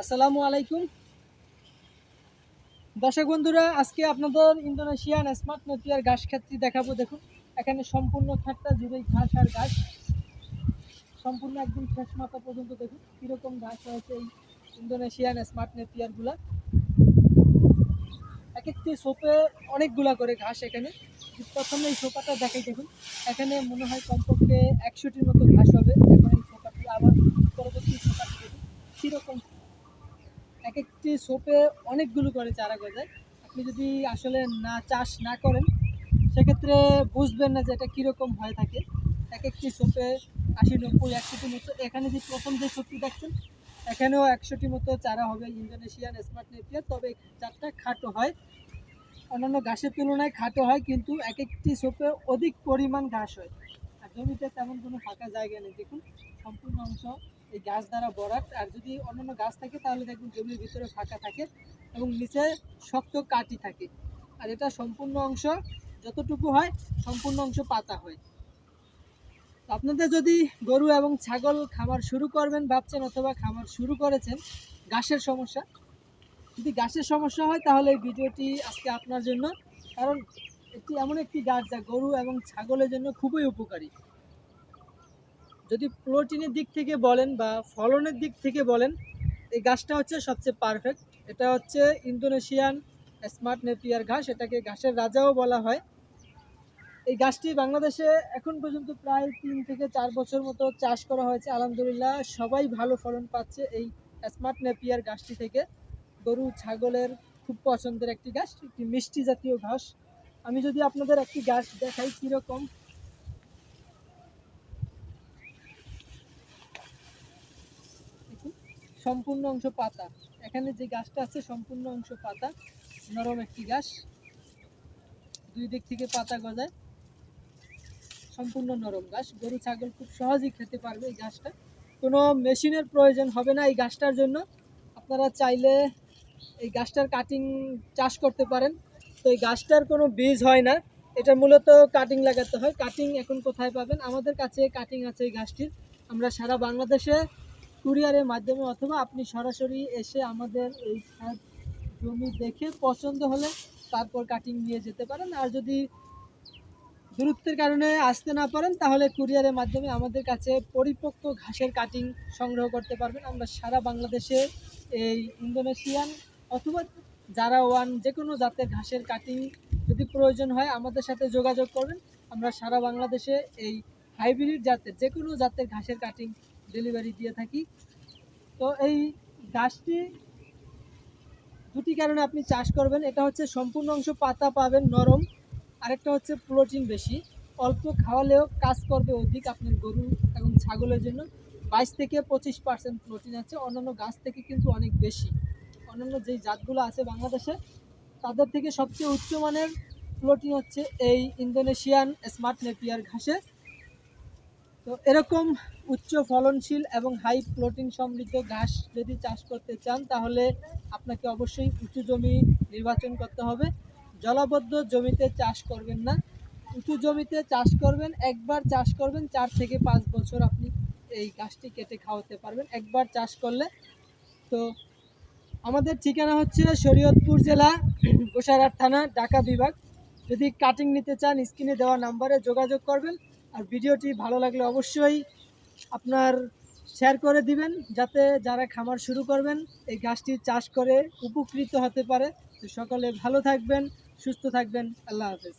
আসসালামু আলাইকুম। দর্শক বন্ধুরা, আজকে আপনাদের ইন্দোনেশিয়ান স্মার্ট নেপিয়ার ঘাস ক্ষেত্রে দেখাবো। দেখুন, এখানে সম্পূর্ণ খাটটা জুড়েই ঘাস আর ঘাস। সম্পূর্ণ একদম শেষ মাথা পর্যন্ত দেখুন, কীরকম ঘাস রয়েছে এই ইন্দোনেশিয়ান স্মার্ট নেপিয়ারগুলা এক একটি সোপে অনেকগুলা করে ঘাস এখানে। প্রথমে এই সোফাটা দেখাই, দেখুন। এখানে মনে হয় কমপক্ষে একশোটির মতো ঘাস হবে। এখন এই সোফাটি আবার পরবর্তী সোফাটি দেখুন, কীরকম এক একটি সোপে অনেকগুলো করে চারা গজায়। আপনি যদি আসলে না চাষ না করেন, সেক্ষেত্রে বুঝবেন না যে এটা কীরকম হয়ে থাকে। এক একটি সোপে আশি, নব্বই একশোটি মতো, এখানে যে প্রথম যে সোপটি দেখছেন, এখানেও একশোটি মতো চারা হবে ইন্দোনেশিয়ান স্মার্ট নেপিয়ার। তবে চারটা খাটো হয়। অন্যান্য ঘাসের তুলনায় খাটো হয়, কিন্তু এক একটি সোপে অধিক পরিমাণ ঘাস হয়। আর জমিতে তেমন কোনো ফাঁকা জায়গা নেই। দেখুন, সম্পূর্ণ অংশ এই গাছ দ্বারা ভরাট আর যদি অন্যান্য গাছ থাকে, তাহলে দেখুন জমির ভিতরে ফাঁকা থাকে এবং নিচে শক্ত কাটি থাকে। আর এটা সম্পূর্ণ অংশ যতটুকু হয়, সম্পূর্ণ অংশ পাতা হয়। আপনাদের যদি গরু এবং ছাগল খামার শুরু করবেন, ভাবছেন অথবা খামার শুরু করেছেন ঘাসের সমস্যা। যদি ঘাসের সমস্যা হয়, তাহলে এই ভিডিওটি আজকে আপনার জন্য, কারণ এটি এমন একটি গাছ যা গরু এবং ছাগলের জন্য খুবই উপকারী। যদি প্রোটিনের দিক থেকে বলেন বা ফলনের দিক থেকে বলেন, এই গাছটা হচ্ছে সবচেয়ে পারফেক্ট এটা হচ্ছে ইন্দোনেশিয়ান স্মার্ট নেপিয়ার ঘাস, এটাকে ঘাসের রাজাও বলা হয়। এই গাছটি বাংলাদেশে এখন পর্যন্ত প্রায় তিন থেকে চার বছর মতো চাষ করা হয়েছে। আলহামদুলিল্লাহ, সবাই ভালো ফলন পাচ্ছে এই স্মার্ট নেপিয়ার গাছটি থেকে। গরু, ছাগলের খুব পছন্দের একটি গাছ একটি মিষ্টি জাতীয় ঘাস। আমি যদি আপনাদের একটি গাছ দেখাই কীরকম সম্পূর্ণ অংশ পাতা। এখানে যে গাছটা আছে, সম্পূর্ণ অংশ পাতা, নরম একটি গাছ। দুই দিক থেকে পাতা গজায়। সম্পূর্ণ নরম গাছ। গরু, ছাগল খুব সহজেই খেতে পারবে এই গাছটা। কোনো মেশিনের প্রয়োজন হবে না এই গাছটার জন্য। আপনারা চাইলে এই গাছটার কাটিং চাষ করতে পারেন। তো এই গাছটার কোনো বীজ হয় না। এটা মূলত কাটিং লাগাতে হয়। কাটিং এখন কোথায় পাবেন? আমাদের কাছে কাটিং আছে এই গাছটির। আমরা সারা বাংলাদেশে কুরিয়ারের মাধ্যমে অথবা আপনি সরাসরি এসে আমাদের এই জমি দেখে পছন্দ হলে তারপর কাটিং নিয়ে যেতে পারেন। আর যদি দূরত্বের কারণে আসতে না পারেন, তাহলে কুরিয়ারের মাধ্যমে আমাদের কাছে পরিপক্ক ঘাসের কাটিং সংগ্রহ করতে পারবেন। আমরা সারা বাংলাদেশে এই ইন্দোনেশিয়ান অথবা যারা ওয়ান যে কোনো জাতের ঘাসের কাটিং যদি প্রয়োজন হয়, আমাদের সাথে যোগাযোগ করবেন। আমরা সারা বাংলাদেশে এই হাইব্রিড জাতের যে কোনো জাতের ঘাসের কাটিং ডেলিভারি দিয়ে থাকি। তো এই গাছটি দুটি কারণে আপনি চাষ করবেন। এটা হচ্ছে সম্পূর্ণ অংশ পাতা পাবেন নরম, আরেকটা হচ্ছে প্রোটিন বেশি। অল্প খাওয়ালেও কাজ করবে অধিক আপনার গরু এবং ছাগলের জন্য। বাইশ থেকে পঁচিশ পার্সেন্ট প্রোটিন আছে। অন্যান্য গাছ থেকে কিন্তু অনেক বেশি। অন্যান্য যেই জাতগুলো আছে বাংলাদেশে, তাদের থেকে সবচেয়ে উচ্চমানের প্রোটিন হচ্ছে এই ইন্দোনেশিয়ান স্মার্ট নেপিয়ার ঘাসে। তো এরকম উচ্চ ফলনশীল এবং হাই প্রোটিন সমৃদ্ধ ঘাস যদি চাষ করতে চান, তাহলে আপনাকে অবশ্যই উঁচু জমি নির্বাচন করতে হবে। জলাবদ্ধ জমিতে চাষ করবেন না। উঁচু জমিতে চাষ করবেন, একবার চাষ করবেন, চার থেকে পাঁচ বছর আপনি এই গাছটি কেটে খাওয়াতে পারবেন। একবার চাষ করলে তো আমাদের ঠিকানা হচ্ছে শরীয়তপুর জেলা, গোসাইরহাট থানা, ঢাকা বিভাগ। যদি কাটিং নিতে চান, স্ক্রিনে দেওয়া নাম্বারে যোগাযোগ করবেন। আর ভিডিওটি ভালো লাগলে অবশ্যই আপনার শেয়ার করে দিবেন, যাতে যারা খামার শুরু করবেন, এই গাছটি চাষ করে উপকৃত হতে পারে। তো সকলে ভালো থাকবেন, সুস্থ থাকবেন। আল্লাহ হাফেজ।